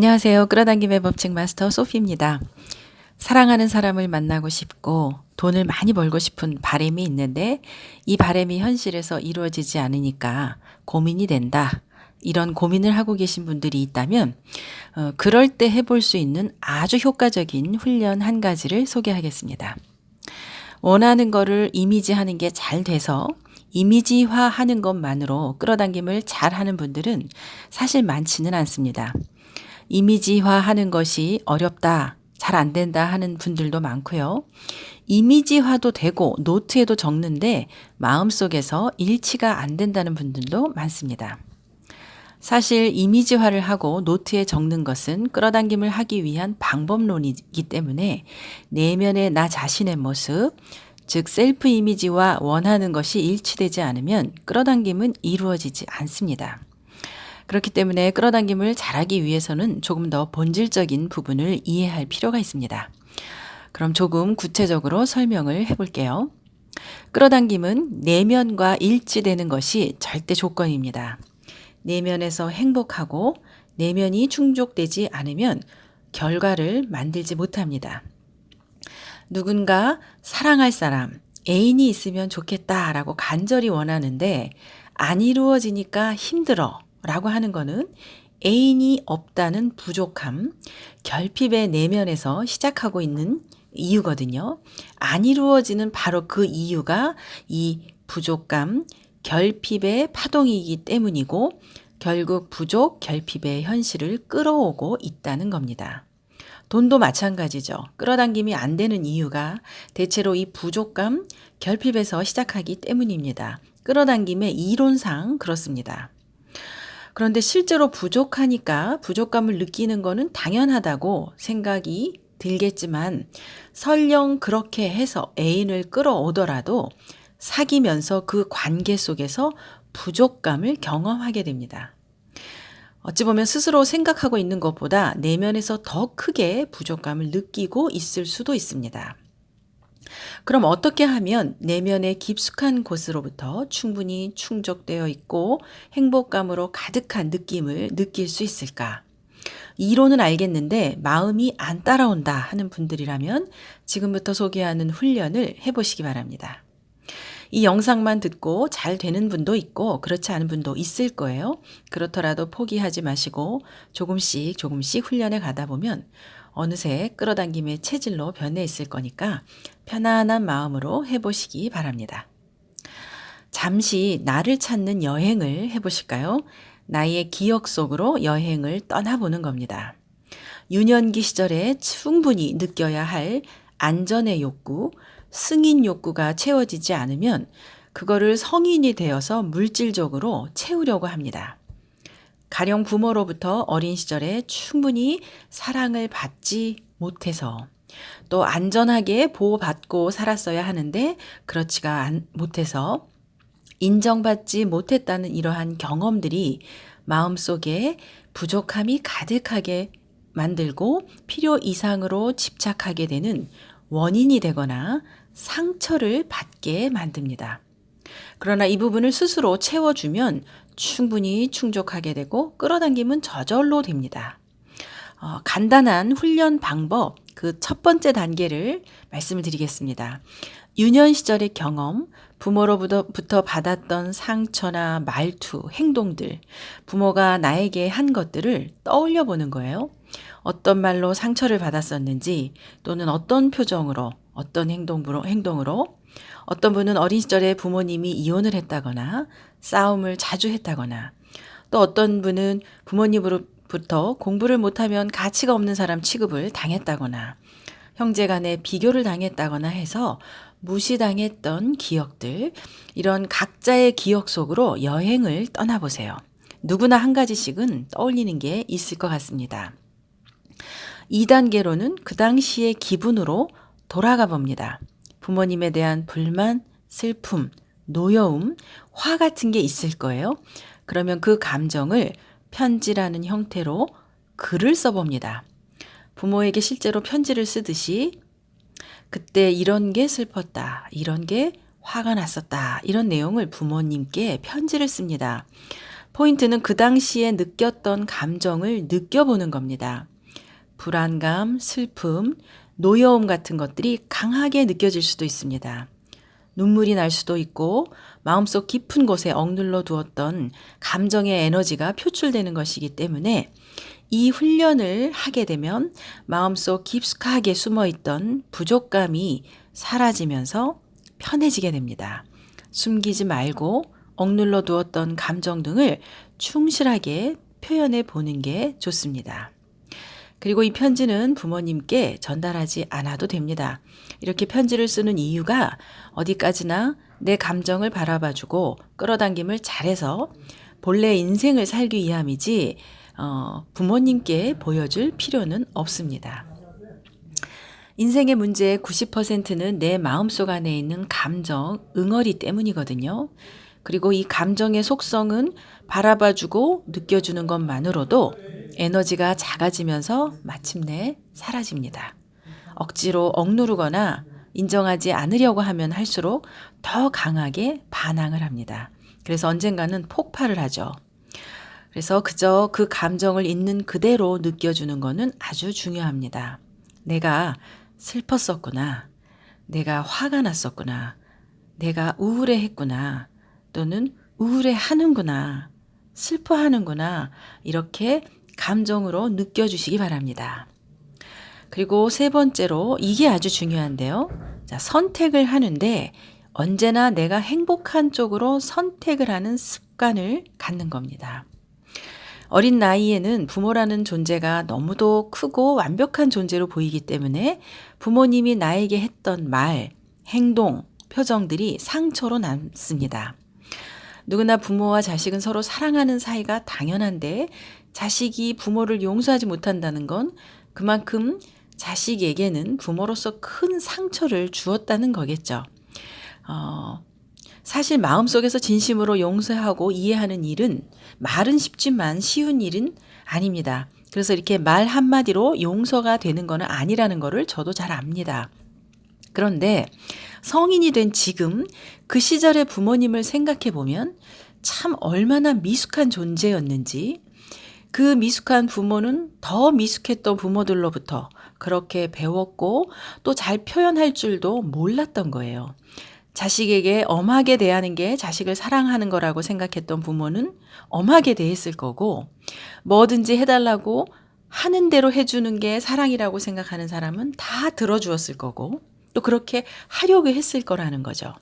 안녕하세요. 끌어당김의 법칙 마스터 소피입니다. 사랑하는 사람을 만나고 싶고 돈을 많이 벌고 싶은 바람이 있는데 이 바람이 현실에서 이루어지지 않으니까 고민이 된다. 이런 고민을 하고 계신 분들이 있다면 어, 그럴 때 해볼 수 있는 아주 효과적인 훈련 한 가지를 소개하겠습니다. 원하는 거를 이미지하는 게 잘 돼서 이미지화 하는 것만으로 끌어당김을 잘 하는 분들은 사실 많지는 않습니다. 이미지화 하는 것이 어렵다, 잘 안 된다 하는 분들도 많고요. 이미지화도 되고 노트에도 적는데 마음속에서 일치가 안 된다는 분들도 많습니다. 사실 이미지화를 하고 노트에 적는 것은 끌어당김을 하기 위한 방법론이기 때문에 내면의 나 자신의 모습, 즉 셀프 이미지와 원하는 것이 일치되지 않으면 끌어당김은 이루어지지 않습니다. 그렇기 때문에 끌어당김을 잘하기 위해서는 조금 더 본질적인 부분을 이해할 필요가 있습니다. 그럼 조금 구체적으로 설명을 해볼게요. 끌어당김은 내면과 일치되는 것이 절대 조건입니다. 내면에서 행복하고 내면이 충족되지 않으면 결과를 만들지 못합니다. 누군가 사랑할 사람, 애인이 있으면 좋겠다라고 간절히 원하는데 안 이루어지니까 힘들어 라고 하는 거는 애인이 없다는 부족함, 결핍의 내면에서 시작하고 있는 이유거든요. 안 이루어지는 바로 그 이유가 이 부족감, 결핍의 파동이기 때문이고 결국 부족, 결핍의 현실을 끌어오고 있다는 겁니다. 돈도 마찬가지죠. 끌어당김이 안 되는 이유가 대체로 이 부족감, 결핍에서 시작하기 때문입니다. 끌어당김의 이론상 그렇습니다. 그런데 실제로 부족하니까 부족감을 느끼는 거는 당연하다고 생각이 들겠지만 설령 그렇게 해서 애인을 끌어오더라도 사귀면서 그 관계 속에서 부족감을 경험하게 됩니다. 어찌 보면 스스로 생각하고 있는 것보다 내면에서 더 크게 부족감을 느끼고 있을 수도 있습니다. 그럼 어떻게 하면 내면의 깊숙한 곳으로부터 충분히 충족되어 있고 행복감으로 가득한 느낌을 느낄 수 있을까? 이론은 알겠는데 마음이 안 따라온다 하는 분들이라면 지금부터 소개하는 훈련을 해보시기 바랍니다. 이 영상만 듣고 잘 되는 분도 있고 그렇지 않은 분도 있을 거예요. 그렇더라도 포기하지 마시고 조금씩 조금씩 훈련해 가다 보면 어느새 끌어당김의 체질로 변해 있을 거니까 편안한 마음으로 해보시기 바랍니다. 잠시 나를 찾는 여행을 해보실까요? 나의 기억 속으로 여행을 떠나보는 겁니다. 유년기 시절에 충분히 느껴야 할 안전의 욕구, 승인 욕구가 채워지지 않으면 그거를 성인이 되어서 물질적으로 채우려고 합니다. 가령 부모로부터 어린 시절에 충분히 사랑을 받지 못해서 또 안전하게 보호받고 살았어야 하는데 그렇지가 못해서 인정받지 못했다는 이러한 경험들이 마음속에 부족함이 가득하게 만들고 필요 이상으로 집착하게 되는 원인이 되거나 상처를 받게 만듭니다. 그러나 이 부분을 스스로 채워주면 충분히 충족하게 되고 끌어당김은 저절로 됩니다. 어, 간단한 훈련 방법, 그 첫 번째 단계를 말씀을 드리겠습니다. 유년 시절의 경험, 부모로부터 받았던 상처나 말투, 행동들, 부모가 나에게 한 것들을 떠올려 보는 거예요. 어떤 말로 상처를 받았었는지, 또는 어떤 표정으로, 어떤 행동으로, 행동으로, 어떤 분은 어린 시절에 부모님이 이혼을 했다거나, 싸움을 자주 했다거나, 또 어떤 분은 부모님으로부터 공부를 못하면 가치가 없는 사람 취급을 당했다거나, 형제 간에 비교를 당했다거나 해서 무시당했던 기억들, 이런 각자의 기억 속으로 여행을 떠나보세요. 누구나 한 가지씩은 떠올리는 게 있을 것 같습니다. 2단계로는 그 당시의 기분으로 돌아가 봅니다. 부모님에 대한 불만, 슬픔, 노여움, 화 같은 게 있을 거예요. 그러면 그 감정을 편지라는 형태로 글을 써봅니다. 부모에게 실제로 편지를 쓰듯이 그때 이런 게 슬펐다. 이런 게 화가 났었다. 이런 내용을 부모님께 편지를 씁니다. 포인트는 그 당시에 느꼈던 감정을 느껴보는 겁니다. 불안감, 슬픔, 노여움 같은 것들이 강하게 느껴질 수도 있습니다. 눈물이 날 수도 있고 마음속 깊은 곳에 억눌러 두었던 감정의 에너지가 표출되는 것이기 때문에 이 훈련을 하게 되면 마음속 깊숙하게 숨어 있던 부족감이 사라지면서 편해지게 됩니다. 숨기지 말고 억눌러 두었던 감정 등을 충실하게 표현해 보는 게 좋습니다. 그리고 이 편지는 부모님께 전달하지 않아도 됩니다. 이렇게 편지를 쓰는 이유가 어디까지나 내 감정을 바라봐주고 끌어당김을 잘해서 본래 인생을 살기 위함이지 어, 부모님께 보여줄 필요는 없습니다. 인생의 문제의 90%는 내 마음속 안에 있는 감정, 응어리 때문이거든요. 그리고 이 감정의 속성은 바라봐주고 느껴주는 것만으로도 에너지가 작아지면서 마침내 사라집니다. 억지로 억누르거나 인정하지 않으려고 하면 할수록 더 강하게 반항을 합니다. 그래서 언젠가는 폭발을 하죠. 그래서 그저 그 감정을 있는 그대로 느껴주는 것은 아주 중요합니다. 내가 슬펐었구나. 내가 화가 났었구나. 내가 우울해했구나. 또는 우울해 하는구나. 슬퍼하는구나. 이렇게 감정으로 느껴주시기 바랍니다. 그리고 세 번째로 이게 아주 중요한데요. 자, 선택을 하는데 언제나 내가 행복한 쪽으로 선택을 하는 습관을 갖는 겁니다. 어린 나이에는 부모라는 존재가 너무도 크고 완벽한 존재로 보이기 때문에 부모님이 나에게 했던 말, 행동, 표정들이 상처로 남습니다. 누구나 부모와 자식은 서로 사랑하는 사이가 당연한데 자식이 부모를 용서하지 못한다는 건 그만큼 자식에게는 부모로서 큰 상처를 주었다는 거겠죠. 어, 사실 마음속에서 진심으로 용서하고 이해하는 일은 말은 쉽지만 쉬운 일은 아닙니다. 그래서 이렇게 말 한마디로 용서가 되는 거는 아니라는 거를 저도 잘 압니다. 그런데 성인이 된 지금 그 시절의 부모님을 생각해 보면 참 얼마나 미숙한 존재였는지 그 미숙한 부모는 더 미숙했던 부모들로부터 그렇게 배웠고 또 잘 표현할 줄도 몰랐던 거예요. 자식에게 엄하게 대하는 게 자식을 사랑하는 거라고 생각했던 부모는 엄하게 대했을 거고, 뭐든지 해달라고 하는 대로 해주는 게 사랑이라고 생각하는 사람은 다 들어주었을 거고, 또 그렇게 하려고 했을 거라는 거죠.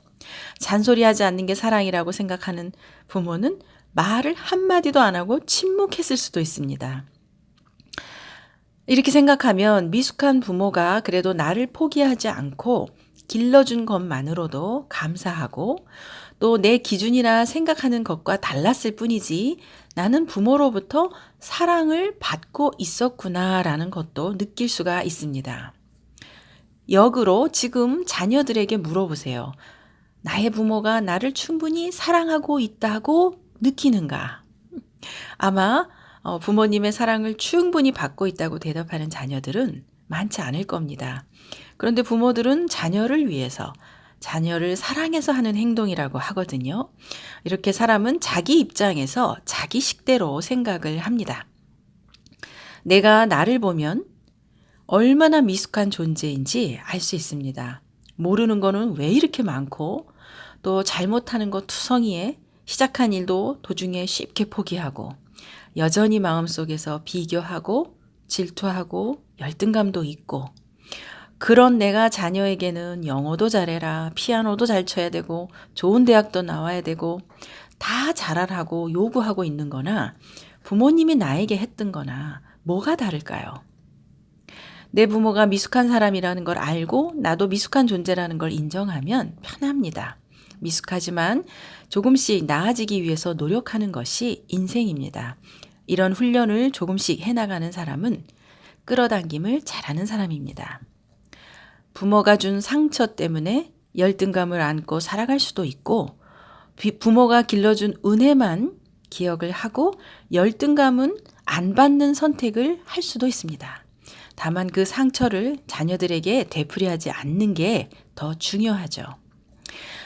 잔소리하지 않는 게 사랑이라고 생각하는 부모는 말을 한마디도 안 하고 침묵했을 수도 있습니다. 이렇게 생각하면 미숙한 부모가 그래도 나를 포기하지 않고 길러준 것만으로도 감사하고 또 내 기준이나 생각하는 것과 달랐을 뿐이지 나는 부모로부터 사랑을 받고 있었구나라는 것도 느낄 수가 있습니다. 역으로 지금 자녀들에게 물어보세요. 나의 부모가 나를 충분히 사랑하고 있다고 느끼는가? 아마 어, 부모님의 사랑을 충분히 받고 있다고 대답하는 자녀들은 많지 않을 겁니다. 그런데 부모들은 자녀를 위해서 자녀를 사랑해서 하는 행동이라고 하거든요. 이렇게 사람은 자기 입장에서 자기 식대로 생각을 합니다. 내가 나를 보면 얼마나 미숙한 존재인지 알 수 있습니다. 모르는 거는 왜 이렇게 많고 또 잘못하는 것 투성이에 시작한 일도 도중에 쉽게 포기하고 여전히 마음속에서 비교하고 질투하고 열등감도 있고 그런 내가 자녀에게는 영어도 잘해라, 피아노도 잘 쳐야 되고, 좋은 대학도 나와야 되고, 다 잘하라고 요구하고 있는 거나, 부모님이 나에게 했던 거나, 뭐가 다를까요? 내 부모가 미숙한 사람이라는 걸 알고, 나도 미숙한 존재라는 걸 인정하면 편합니다. 미숙하지만 조금씩 나아지기 위해서 노력하는 것이 인생입니다. 이런 훈련을 조금씩 해나가는 사람은 끌어당김을 잘하는 사람입니다. 부모가 준 상처 때문에 열등감을 안고 살아갈 수도 있고, 부모가 길러준 은혜만 기억을 하고 열등감은 안 받는 선택을 할 수도 있습니다. 다만 그 상처를 자녀들에게 되풀이하지 않는 게 더 중요하죠.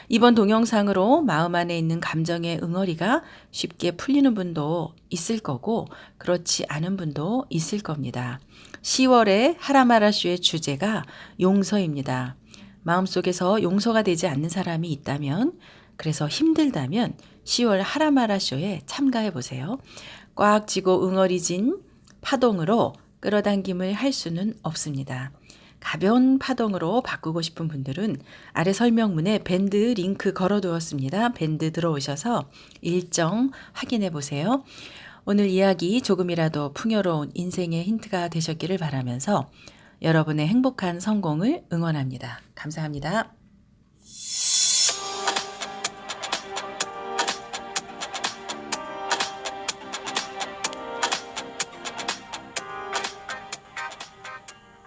이번 동영상으로 마음 안에 있는 감정의 응어리가 쉽게 풀리는 분도 있을 거고 그렇지 않은 분도 있을 겁니다. 10월의 하라마라쇼의 주제가 용서입니다. 마음속에서 용서가 되지 않는 사람이 있다면 그래서 힘들다면 10월 하라마라쇼에 참가해 보세요. 꽉 쥐고 응어리진 파동으로 끌어당김을 할 수는 없습니다. 가벼운 파동으로 바꾸고 싶은 분들은 아래 설명문에 밴드 링크 걸어 두었습니다. 밴드 들어오셔서 일정 확인해 보세요. 오늘 이야기 조금이라도 풍요로운 인생의 힌트가 되셨기를 바라면서 여러분의 행복한 성공을 응원합니다. 감사합니다.